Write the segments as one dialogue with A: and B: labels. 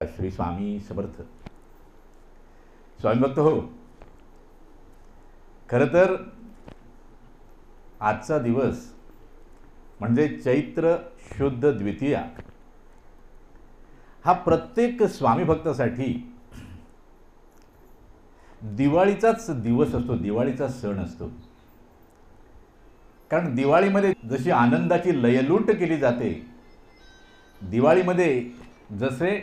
A: श्री स्वामी समर्थ. स्वामी भक्त हो. खरं तर आजचा दिवस म्हणजे चैत्र शुद्ध द्वितीया. हा प्रत्येक स्वामी भक्तासाठी दिवाळीचाच दिवस असतो दिवाळीचा सण असतो. कारण दिवाळीमध्ये जशी आनंदाची लयलूट केली जाते दिवाळीमध्ये जसे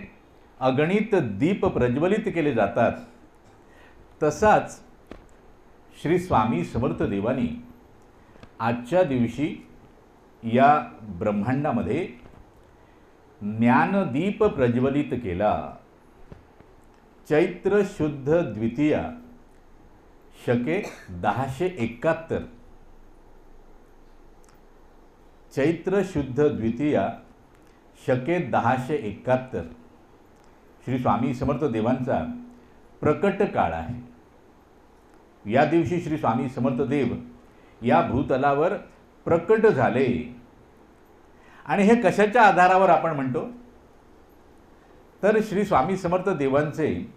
A: अगणित दीप प्रज्वलित केले जातात. तसाच श्री स्वामी समर्थ देवानी आजच्या दिवशी या ब्रह्मांडामध्ये ज्ञानदीप प्रज्वलित केला. चैत्र शुद्ध द्वितीया शके दहाशे एकाहत्तर. चैत्र शुद्ध द्वितीया शके दहाशे एकाहत्तर. श्री स्वामी समर्थ देवांचा प्रकट काळ आहे. या दिवशी श्री स्वामी समर्थ देव या भूतलावर प्रकट झाले. आणि हे कशाच्या आधारावर आपण म्हणतो? तर श्री स्वामी समर्थ देवांचे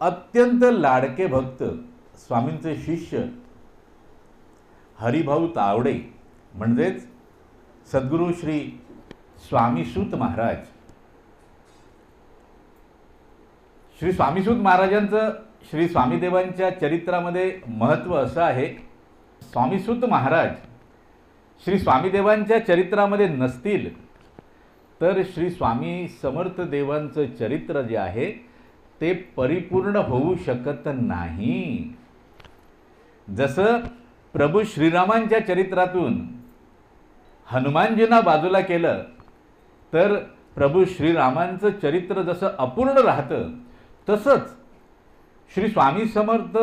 A: अत्यंत लाडके भक्त स्वामींचे शिष्य हरिभाऊ तावडे म्हणजेच सद्गुरू श्री स्वामीसूत महाराज श्री स्वामीसूत महाराजांचं श्री स्वामीदेवांच्या चरित्रामध्ये महत्त्व असं आहे. स्वामीसूत महाराज श्री स्वामीदेवांच्या चरित्रामध्ये नसतील तर श्री स्वामी समर्थ देवांचं चरित्र जे आहे ते परिपूर्ण होऊ शकत नाही. जसं प्रभू श्रीरामांच्या चरित्रातून हनुमानजींना बाजूला केलं तर प्रभू श्रीरामांचं चरित्र जसं अपूर्ण राहतं तसंच श्री स्वामी समर्थ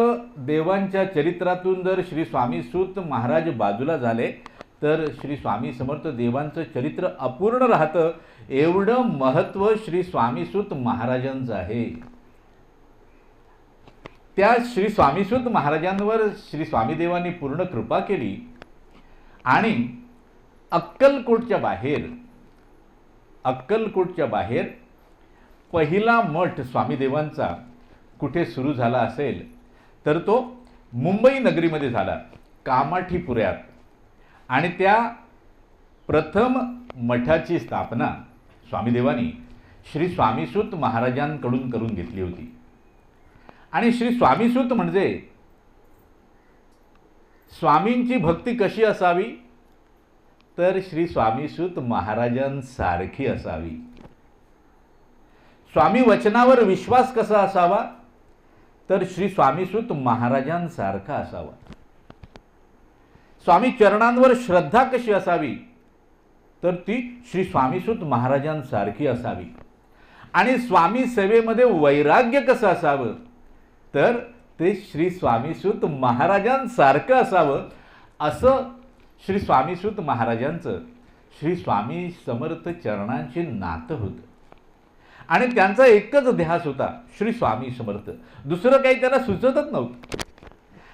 A: देवांच्या चरित्रातून जर श्री स्वामी सूत महाराज बाजूला झाले तर श्री स्वामी समर्थ देवांचं चरित्र अपूर्ण राहतं. एवढं महत्त्व श्री स्वामीसूत महाराजांचं आहे. त्या श्री स्वामीसूत महाराजांवर श्री स्वामीदेवांनी पूर्ण कृपा केली आणि अक्कलकोटच्या बाहेर अक्कलकोटच्या बाहेर पहिला मठ स्वामीदेवांचा कुठे सुरू झाला असेल तर तो मुंबई नगरीमध्ये झाला कामाठीपुऱ्यात आणि त्या प्रथम मठाची स्थापना स्वामीदेवानी श्री स्वामीसूत महाराजांकडून करून घेतली होती. आणि श्री स्वामीसूत म्हणजे स्वामींची भक्ती कशी असावी? तर श्री स्वामीसूत महाराजांसारखी असावी. स्वामी वचनावर विश्वास कसा असावा? तर श्री स्वामीसूत महाराजांसारखा असावा. स्वामी चरणांवर श्रद्धा कशी असावी? तर ती श्री स्वामीसूत महाराजांसारखी असावी. आणि स्वामी सेवेमध्ये वैराग्य कसं असावं? तर ते श्री स्वामीसूत महाराजांसारखं असावं असं श्री स्वामीसूत महाराजांचं श्री स्वामी समर्थ चरणांशी नातं होतं. आणि त्यांचा एकच ध्यास होता श्री स्वामी समर्थ. दुसरं काही त्याला सुचतच नव्हतं.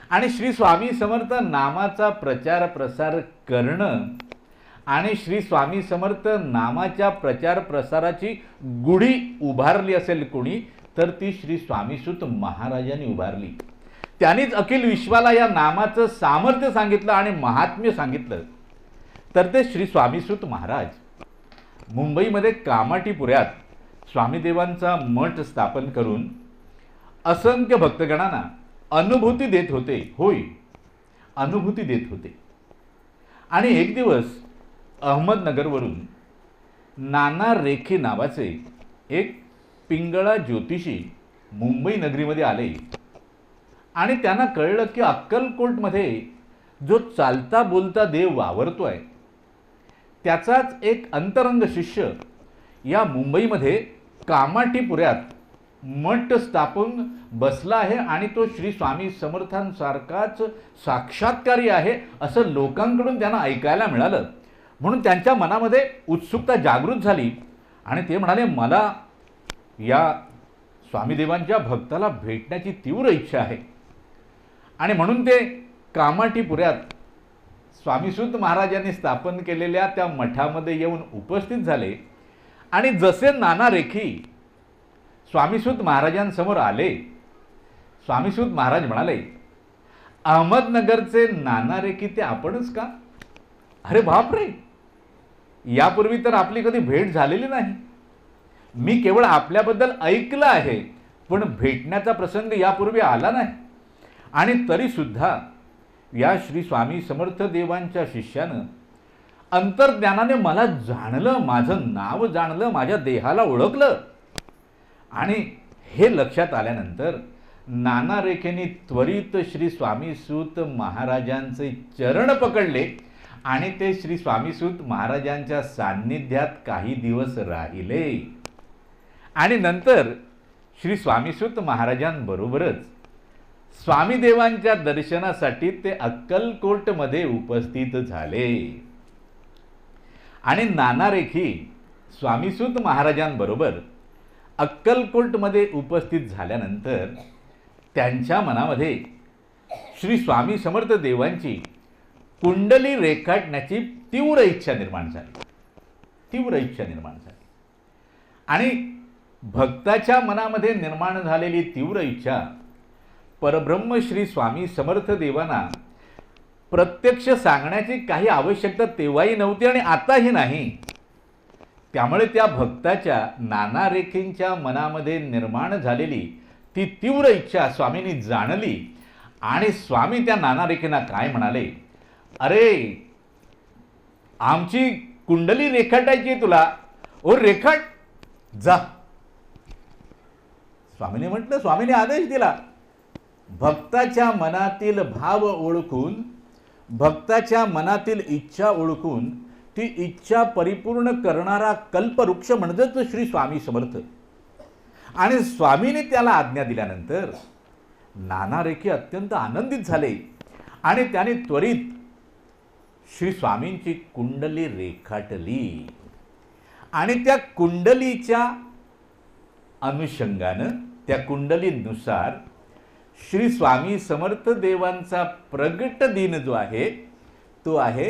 A: आणि श्री स्वामी समर्थ नामाचा प्रचार प्रसार करणं आणि श्री स्वामी समर्थ नामाच्या प्रचार प्रसाराची गुढी उभारली असेल कोणी तर ती श्री स्वामीसूत महाराजांनी उभारली. त्यांनीच अखिल विश्वाला या नामाचं सामर्थ्य सांगितलं आणि महात्म्य सांगितलं. तर ते श्री स्वामीसूत महाराज. मुंबईमध्ये कामाटीपुऱ्यात स्वामीदेवांचा मठ स्थापन करून असंख्य भक्तगणांना अनुभूती देत होते. होय. अनुभूती देत होते. आणि एक दिवस अहमदनगरवरून नाना रेखे नावाचे एक पिंगळा ज्योतिषी मुंबई नगरीमध्ये आले. आणि त्यांना कळलं की अक्कलकोटमध्ये जो चालता बोलता देव आहे त्याचाच एक अंतरंग शिष्य या मुंबईमध्ये कामाटीपुऱ्यात मठ स्थापन बसला आहे आणि तो श्री स्वामी समर्थांसारखाच साक्षात्कारी आहे असं लोकांकडून त्यांना ऐकायला मिळालं. म्हणून त्यांच्या मनामध्ये उत्सुकता जागृत झाली आणि ते म्हणाले मला या स्वामीदेवांच्या भक्ताला भेटण्याची तीव्र इच्छा आहे. आणि म्हणून ते कामाटीपुऱ्यात स्वामीसुद्ध महाराजांनी स्थापन केलेल्या त्या मठामध्ये येऊन उपस्थित झाले. आणि जसे नाना रेखी स्वामीसूत महाराजांसमोर आले स्वामीसूत महाराज म्हणाले अहमदनगरचे नाना रेखी ते आपणच का? अरे बापरे! यापूर्वी तर आपली कधी भेट झालेली नाही. मी केवळ आपल्याबद्दल ऐकलं आहे पण भेटण्याचा प्रसंग यापूर्वी आला नाही. आणि तरीसुद्धा या श्री स्वामी समर्थ देवांच्या शिष्यानं अंतर्ज्ञानाने मला जाणलं माझं नाव जाणलं माझ्या देहाला ओळखलं. आणि हे लक्षात आल्यानंतर नाना रेखेने त्वरित श्री स्वामीसूत महाराजांचे चरण पकडले आणि ते श्री स्वामीसूत महाराजांच्या सान्निध्यात काही दिवस राहिले. आणि नंतर श्री स्वामीसूत महाराजांबरोबरच स्वामीदेवांच्या दर्शनासाठी ते अक्कलकोटमध्ये उपस्थित झाले. आणि नाना रेखी स्वामीसूत महाराजांबरोबर अक्कलकोटमध्ये उपस्थित झाल्यानंतर त्यांच्या मनामध्ये श्री स्वामी समर्थ देवांची कुंडली रेखाटण्याची तीव्र इच्छा निर्माण झाली. तीव्र इच्छा निर्माण झाली. आणि भक्ताच्या मनामध्ये निर्माण झालेली तीव्र इच्छा परब्रह्म श्री स्वामी समर्थ देवांना प्रत्यक्ष सांगण्याची काही आवश्यकता तेव्हाही नव्हती आणि आताही नाही. त्यामुळे त्या भक्ताच्या नाना रेखींच्या मनामध्ये निर्माण झालेली ती तीव्र इच्छा स्वामींनी जाणली आणि स्वामी त्या नाना रेखींना काय म्हणाले? अरे आमची कुंडली रेखाटायची तुला. ओ रेखाट जा. स्वामीने म्हटलं स्वामीने आदेश दिला. भक्ताच्या मनातील भाव ओळखून भक्ताच्या मनातील इच्छा ओळखून ती इच्छा परिपूर्ण करणारा कल्पवृक्ष म्हणजेच श्री स्वामी समर्थ. आणि स्वामीने त्याला आज्ञा दिल्यानंतर नाना रेखी अत्यंत आनंदित झाले आणि त्याने त्वरित श्री स्वामींची कुंडली रेखाटली. आणि त्या कुंडलीच्या अनुषंगानं त्या कुंडलीनुसार श्री स्वामी समर्थ देवांचा प्रगट दिन जो आहे तो आहे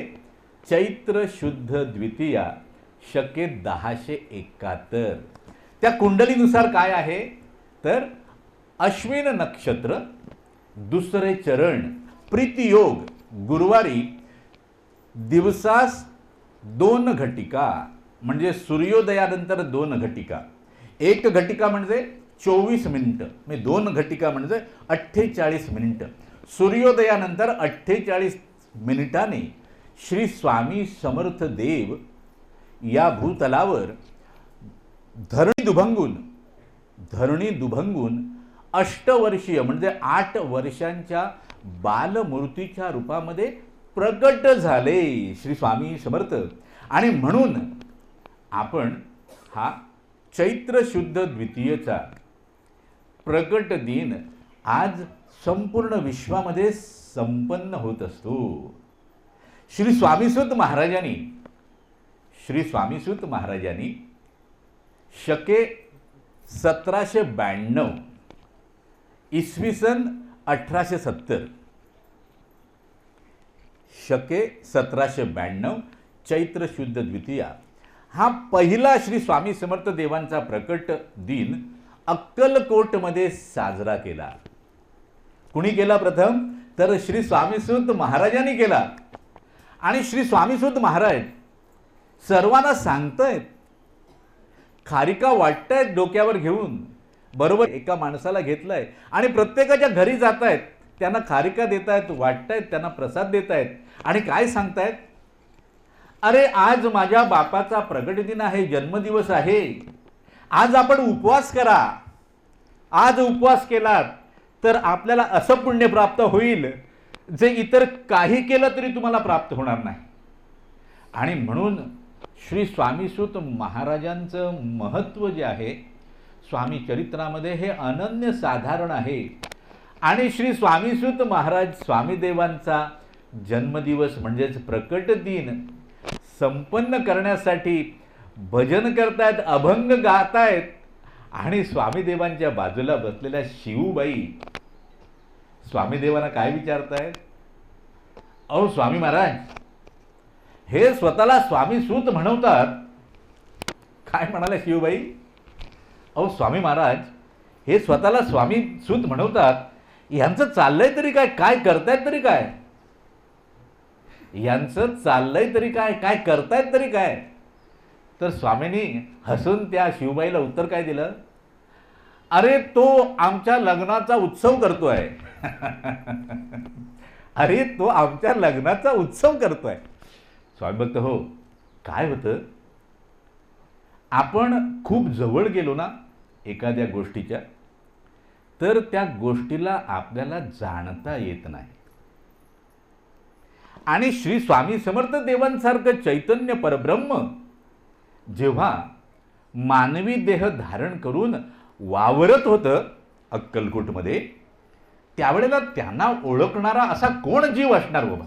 A: चैत्र शुद्ध द्वितीया शके दहाशे एकाहत्तर. त्या कुंडलीनुसार काय आहे? तर अश्विन नक्षत्र दुसरे चरण प्रीतियोग गुरुवारी दिवसास दोन घटिका म्हणजे सूर्योदयानंतर दोन घटिका. एक घटिका म्हणजे चोवीस मिनिटं. मी दोन घटिका म्हणजे अठ्ठेचाळीस मिनिटं. सूर्योदयानंतर अठ्ठेचाळीस मिनिटाने श्री स्वामी समर्थ देव या भूतलावर धरणी दुभंगून धरणी दुभंगून अष्टवर्षीय म्हणजे आठ वर्षांच्या बालमूर्तीच्या रूपामध्ये प्रगट झाले श्री स्वामी समर्थ. आणि म्हणून आपण हा चैत्र शुद्ध द्वितीयचा प्रकट दिन आज संपूर्ण विश्वामध्ये संपन्न होत असतो. श्री स्वामीसुत महाराजांनी श्री स्वामीसुत महाराजांनी शके सतराशे ब्याण्णव इसवी सन अठराशे सत्तर शके सतराशे ब्याण्णव चैत्र शुद्ध द्वितीया हा पहिला श्री स्वामी समर्थ देवांचा प्रकट दिन अक्कलकोटमध्ये साजरा केला. कुणी केला प्रथम? तर श्री स्वामीसूत महाराजांनी केला. आणि श्री स्वामीसूत महाराज सर्वांना सांगतायत खारिका वाटतायत डोक्यावर घेऊन. बरोबर एका माणसाला घेतलाय. आणि प्रत्येकाच्या घरी जात आहेत त्यांना खारिका देत आहेत वाटतायत त्यांना प्रसाद देत आहेत आणि काय सांगतायत? अरे आज माझ्या बापाचा प्रगट दिन आहे जन्मदिवस आहे. आज आपण उपवास करा. आज उपवास केलात तर आपल्याला असं पुण्य प्राप्त होईल जे इतर काही केलं तरी तुम्हाला प्राप्त होणार नाही. आणि म्हणून श्री स्वामीसूत महाराजांचं महत्त्व जे आहे स्वामी चरित्रामध्ये हे अनन्य साधारण आहे. आणि श्री स्वामीसूत महाराज स्वामीदेवांचा जन्मदिवस म्हणजेच प्रकट दिन संपन्न करण्यासाठी भजन करतायत अभंग गातायत आणि स्वामीदेवांच्या बाजूला बसलेल्या शिवबाई स्वामीदेवांना काय विचारतायत? अहो स्वामी महाराज हे स्वतःला स्वामी सूत म्हणवतात. काय म्हणाल्या शिवबाई? अहो स्वामी महाराज हे स्वतःला स्वामी सूत म्हणवतात. यांचं चाललंय तरी काय? काय करतायत तरी काय? यांचं चाललंय तरी काय? काय करतायत तरी काय? तर स्वामींनी हसून त्या शिवबाईला उत्तर काय दिलं? अरे तो आमच्या लग्नाचा उत्सव करतो आहे अरे तो आमच्या लग्नाचा उत्सव करतोय. स्वामी भक्त हो काय होतं? आपण खूप जवळ गेलो ना एखाद्या गोष्टीच्या तर त्या गोष्टीला आपल्याला जाणता येत नाही. आणि श्री स्वामी समर्थ देवांसारखं चैतन्य परब्रह्म जेव्हा मानवी देह धारण करून वावरत होतं अक्कलकोटमध्ये त्यावेळेला त्यांना ओळखणारा असा कोण जीव असणार बाबा?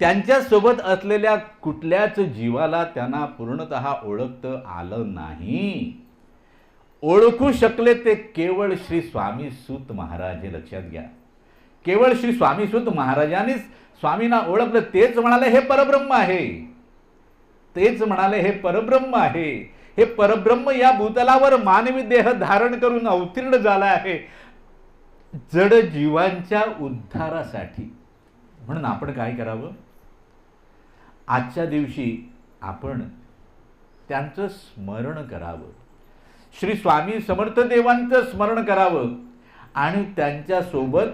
A: त्यांच्यासोबत असलेल्या कुठल्याच जीवाला त्यांना पूर्णत ओळखतं आलं नाही. ओळखू शकले ते केवळ श्री स्वामी सूत महाराज हे लक्षात घ्या. केवळ श्री स्वामी सूत महाराजांनीच स्वामींना ओळखलं तेच म्हणाले हे परब्रह्म आहे. तेच म्हणाले हे परब्रह्म आहे. हे परब्रह्म या भूतलावर मानवी देह धारण करून अवतीर्ण झाला आहे. जड जीवांच्या उद्धारासाठी. म्हणून आपण काय करावं? आजच्या दिवशी आपण त्यांचं स्मरण करावं. श्री स्वामी समर्थ देवांचं स्मरण करावं. आणि त्यांच्यासोबत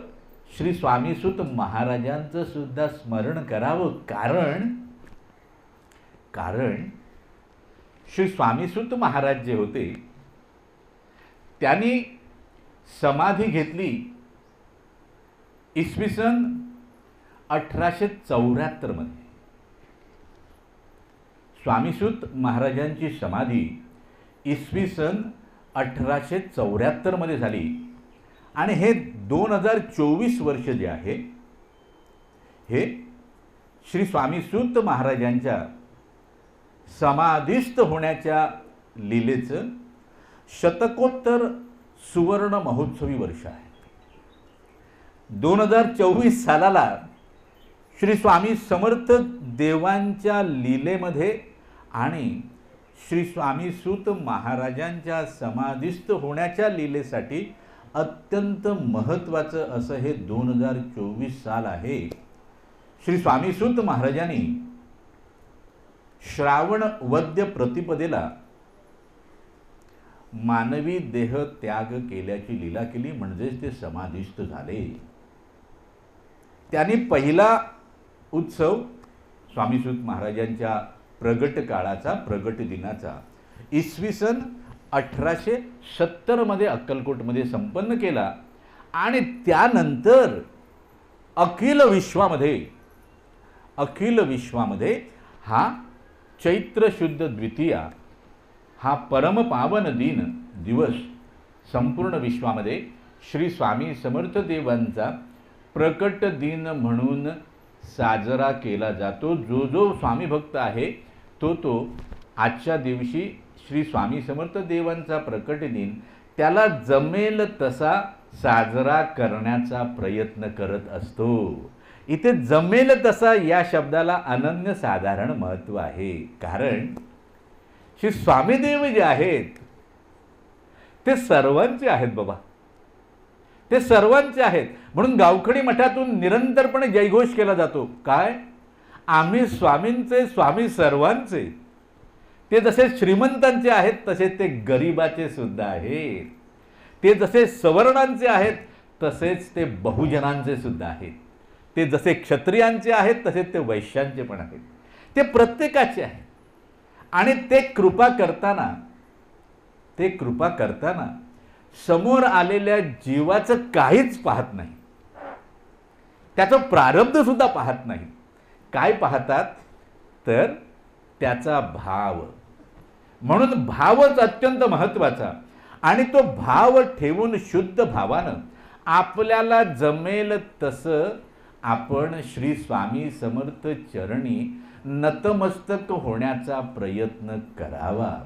A: श्री स्वामीसुत महाराजांचं सुद्धा स्मरण करावं. कारण कारण श्री स्वामीसुत महाराज जे होते त्यांनी समाधी घेतली इसवी सन अठराशे चौऱ्याहत्तरमध्ये स्वामीसुत महाराजांची समाधी इसवी सन अठराशे चौऱ्याहत्तरमध्ये झाली. आणि हे दोन हजार चोवीस वर्ष जे आहे हे श्री स्वामीसुत महाराजांच्या समाधिस्थ होण्याच्या लीलेचं शतकोत्तर सुवर्ण महोत्सवी वर्ष आहे. दोन हजार चोवीस सालाला श्री स्वामी समर्थ देवांच्या लीलेमध्ये आणि श्री स्वामी सूत महाराजांच्या समाधिस्थ होण्याच्या लीलेसाठी अत्यंत महत्त्वाचं असं हे दोन हजार चोवीस साल आहे. श्री स्वामीसूत महाराजांनी श्रावण वद्य प्रतिपदेला मानवी देह त्याग केल्याची लीला केली म्हणजेच ते समाधिस्थ झाले. त्यांनी पहिला उत्सव स्वामीसूत महाराजांच्या प्रगट काळाचा प्रगट दिनाचा इसवी सन अठराशे सत्तरमध्ये अक्कलकोटमध्ये संपन्न केला आणि त्यानंतर अखिल विश्वामध्ये अखिल विश्वामध्ये हा चैत्र शुद्ध द्वितीया हा परमपावन दिन दिवस संपूर्ण विश्वामध्ये श्री स्वामी समर्थदेवांचा प्रकट दिन म्हणून साजरा केला जातो. जो जो स्वामी भक्त आहे तो तो आजच्या दिवशी श्री स्वामी समर्थ देवांचा प्रकट दिन त्याला जमेल तसा साजरा करण्याचा प्रयत्न करत असतो. इथे जमेल तसा या शब्दाला अनन्यसाधारण महत्त्व आहे. कारण श्री स्वामीदेव जे आहेत ते सर्वांचे आहेत बाबा. ते सर्वांचे आहेत. म्हणून गावखडी मठातून निरंतरपणे जयघोष केला जातो. काय? आम्ही स्वामींचे स्वामी सर्वांचे. ते जसे श्रीमंतांचे आहेत तसे ते गरिबाचे सुद्धा आहेत. ते जसे सवर्णांचे आहेत तसेच ते बहुजनांचे सुद्धा आहेत. ते जसे क्षत्रियांचे आहेत तसे ते वैश्यांचे पण आहेत. ते प्रत्येकाचे आहेत. आणि ते कृपा करताना ते कृपा करताना समोर आलेल्या जीवाचं काहीच पाहत नाही. त्याचं प्रारब्धसुद्धा पाहत नाही. काय पाहतात? तर त्याचा भाव. म्हणून भावच अत्यंत महत्त्वाचा आणि तो भाव ठेवून शुद्ध भावानं आपल्याला जमेल तसं आपण श्री स्वामी समर्थ चरणी नतमस्तक होण्याचा प्रयत्न करावा.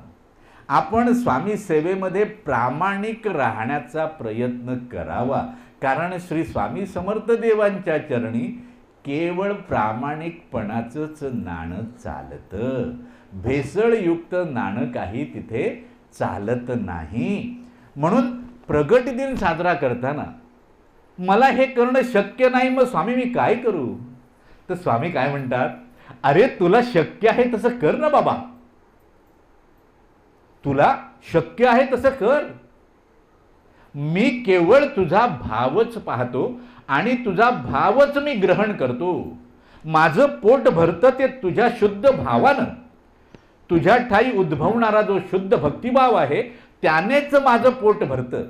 A: आपण स्वामी सेवेमध्ये प्रामाणिक राहण्याचा प्रयत्न करावा. कारण श्री स्वामी समर्थ देवांच्या चरणी केवळ प्रामाणिकपणाचंच नाणं चालतं. भेसळयुक्त नाणं काही तिथे चालत नाही. म्हणून प्रगट दिन साजरा करताना मला हे करणं शक्य नाही मग स्वामी मी काय करू? तर स्वामी काय म्हणतात? अरे तुला शक्य आहे तसं कर ना बाबा. तुला शक्य आहे तसं कर. मी केवळ तुझा भावच पाहतो आणि तुझा भावच मी ग्रहण करतो. माझं पोट भरतं ते तुझ्या शुद्ध भावानं. तुझ्या ठाई उद्भवणारा जो शुद्ध भक्तिभाव आहे त्यानेच माझं पोट भरतं.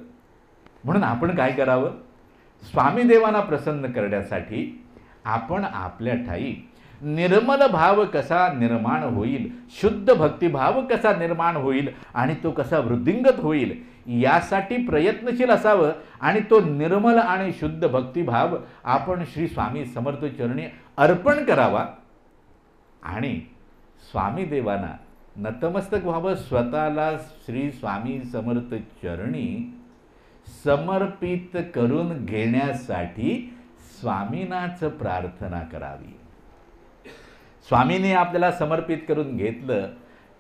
A: म्हणून आपण काय करावं? स्वामीदेवांना प्रसन्न करण्यासाठी आपण आपल्या ठाई निर्मल भाव कसा निर्माण होईल? शुद्ध भक्तिभाव कसा निर्माण होईल? आणि तो कसा वृद्धिंगत होईल? यासाठी प्रयत्नशील असावं. आणि तो निर्मल आणि शुद्ध भक्तिभाव आपण श्री स्वामी समर्थ चरणी अर्पण करावा. आणि स्वामी देवांना नतमस्तक व्हावं. स्वतःला श्री स्वामी समर्थ चरणी समर्पित करून घेण्यासाठी स्वामीनाच प्रार्थना करावी. स्वामीने आपल्याला समर्पित करून घेतलं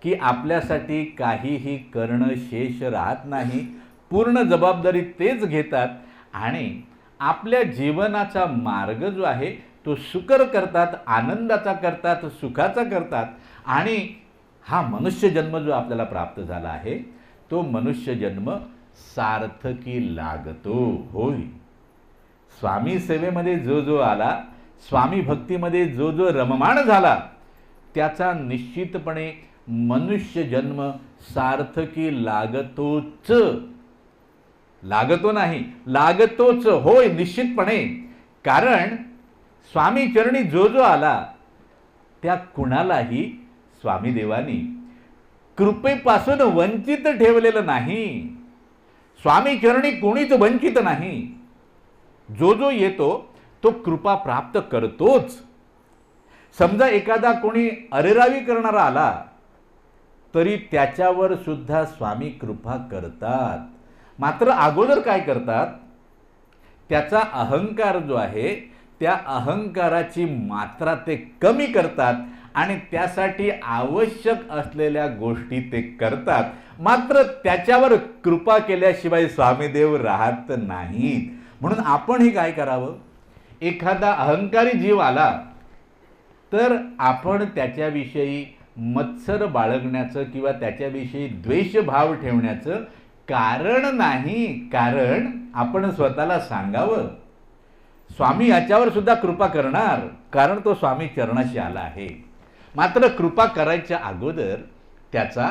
A: की आपल्यासाठी काहीही करणं शेष राहत नाही पूर्ण जबाबदारी तेच घेतात आणि आपल्या जीवनाचा मार्ग जो आहे तो सुकर करतात आनंदाचा करतात सुखाचा करतात आणि हा मनुष्य जन्म जो आपल्याला प्राप्त झाला आहे तो मनुष्य जन्म सार्थकी लागतो. होय. स्वामी सेवेमध्ये जो जो आला स्वामी भक्तीमध्ये जो जो रममाण झाला त्याचा निश्चितपणे मनुष्य जन्म सार्थकी लागतोच. लागतो नाही लागतोच. होय निश्चितपणे. कारण स्वामी चरणी जो जो आला त्या कुणालाही स्वामी देवानी कृपेपासून वंचित ठेवलेलं नाही. स्वामी चरणी कोणीच वंचित नाही. जो जो येतो तो कृपा प्राप्त करतोच. समजा एखादा कोणी अरेरावी करणारा आला तरी त्याच्यावर सुद्धा स्वामी कृपा करतात. मात्र अगोदर काय करतात? त्याचा अहंकार जो आहे त्या अहंकाराची मात्रा ते कमी करतात आणि त्यासाठी आवश्यक असलेल्या गोष्टी ते करतात. मात्र त्याच्यावर कृपा केल्याशिवाय स्वामीदेव राहत नाहीत. म्हणून आपणही काय करावं? एखादा अहंकारी जीव आला तर आपण त्याच्याविषयी मत्सर बाळगण्याचं किंवा त्याच्याविषयी द्वेषभाव ठेवण्याचं कारण नाही कारण आपण स्वतःला सांगावं. स्वामी याच्यावर सुद्धा कृपा करणार कारण तो स्वामी चरणाशी आला आहे. मात्र कृपा करायच्या अगोदर त्याचा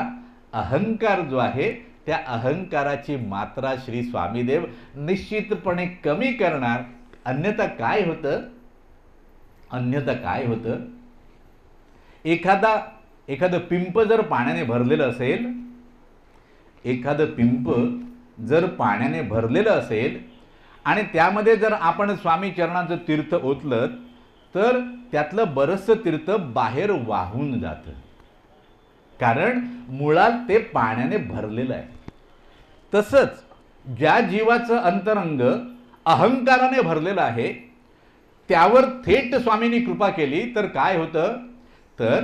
A: अहंकार जो आहे त्या अहंकाराची मात्रा श्री स्वामीदेव निश्चितपणे कमी करणार. अन्यथा काय होतं? अन्यथा काय होतं? एखादा एखादं पिंप जर पाण्याने भरलेलं असेल एखादं पिंप जर पाण्याने भरलेलं असेल आणि त्यामध्ये जर आपण स्वामी चरणाचं तीर्थ ओतलं तर त्यातलं बरंचसं तीर्थ बाहेर वाहून जातं. कारण मुळात ते पाण्याने भरलेलं आहे. तसंच ज्या जीवाचं अंतरंग अहंकाराने भरलेलं आहे त्यावर थेट स्वामींनी कृपा केली तर काय होतं? तर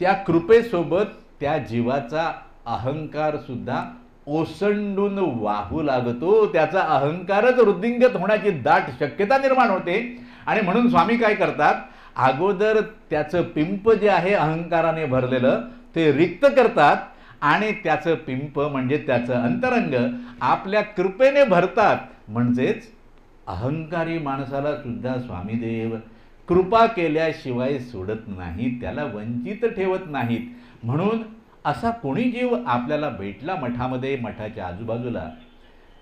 A: त्या कृपेसोबत त्या जीवाचा अहंकार सुद्धा ओसंडून वाहू लागतो. त्याचा अहंकारच वृद्धिंगत होण्याची दाट शक्यता निर्माण होते. आणि म्हणून स्वामी काय करतात? अगोदर त्याचं पिंप जे आहे अहंकाराने भरलेलं ते रिक्त करतात आणि त्याचं पिंप म्हणजे त्याचं अंतरंग आपल्या कृपेने भरतात. म्हणजेच अहंकारी माणसाला सुद्धा स्वामीदेव कृपा केल्याशिवाय सोडत नाही त्याला वंचित ठेवत नाहीत. म्हणून असा कोणी जीव आपल्याला भेटला मठामध्ये मठाच्या आजूबाजूला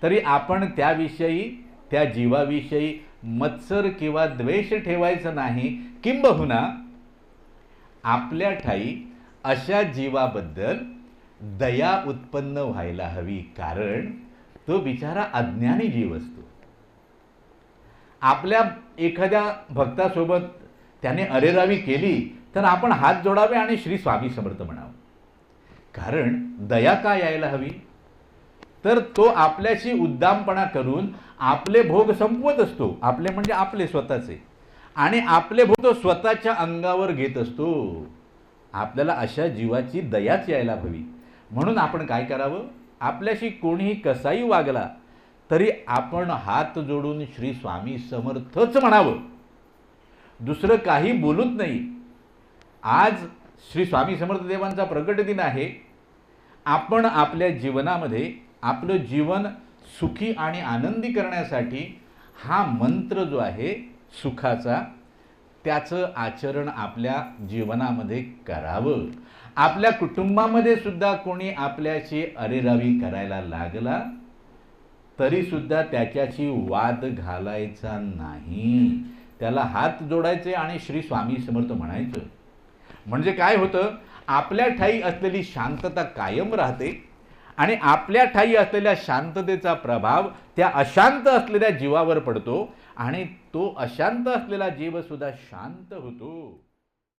A: तरी आपण त्याविषयी त्या जीवाविषयी मत्सर किंवा द्वेष ठेवायचं नाही. किंबहुना आपल्या ठाई अशा जीवाबद्दल दया उत्पन्न व्हायला हवी कारण तो बिचारा अज्ञानी जीव असतो. आपल्या एखाद्या भक्तासोबत त्याने अरेरावी केली तर आपण हात जोडावे आणि श्री स्वामी समर्थ म्हणावं. कारण दया का यायला हवी? तर तो आपल्याशी उद्दामपणा करून आपले भोग संपवत असतो. आपले म्हणजे आपले स्वतःचे. आणि आपले भोग तो स्वतःच्या अंगावर घेत असतो. आपल्याला अशा जीवाची दयाच यायला हवी. म्हणून आपण काय करावं? आपल्याशी कोणीही कसाही वागला तरी आपण हात जोडून श्री स्वामी समर्थच म्हणावं. दुसरं काही बोलूच नाही. आज श्री स्वामी समर्थ देवांचा प्रगट दिन आहे. आपण आपल्या जीवनामध्ये आपलं जीवन सुखी आणि आनंदी करण्यासाठी हा मंत्र जो आहे सुखाचा त्याचं आचरण आपल्या जीवनामध्ये करावं. आपल्या कुटुंबामध्ये सुद्धा कोणी आपल्याशी अरेरावी करायला लागला तरीसुद्धा त्याच्याशी वाद घालायचा नाही. त्याला हात जोडायचे आणि श्री स्वामी समर्थ म्हणायचं. म्हणजे काय होतं? आपल्या ठाई असलेली शांतता कायम राहते आणि आपल्या ठाई असलेल्या शांततेचा प्रभाव त्या अशांत असलेल्या जीवावर पडतो आणि तो अशांत असलेला जीव सुद्धा शांत होतो.